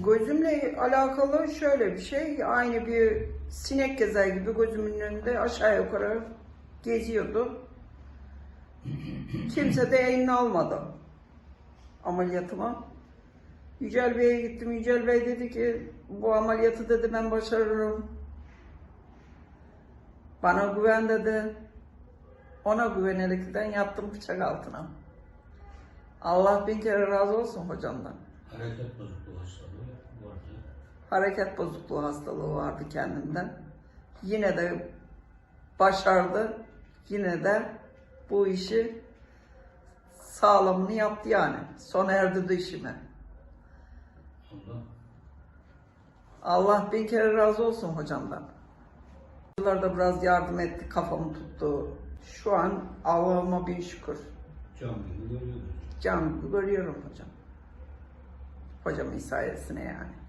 Gözümle alakalı şöyle bir şey. Aynı bir sinek gezer gibi gözümün önünde aşağı yukarı geziyordu. Kimse de elini almadı ameliyatıma. Yücel Bey'e gittim. Yücel Bey dedi ki bu ameliyatı dedi ben başarırım. Bana güven dedi. Ona güvenerekten yattım bıçak altına. Allah bin kere razı olsun hocamdan. Hareket bozukluğu hastalığı vardı. Hareket bozukluğu hastalığı vardı kendinden. Yine de başardı. Yine de bu işi sağlamını yaptı yani. Sona erdirdi işimi. Ondan Allah bin kere razı olsun hocamdan. Yıllarda biraz yardım etti, kafamı tuttu. Şu an Allah'ıma bin şükür. cam gibi görüyoruz. Can gibi görüyorum hocam. Pode ambiçar essa, né?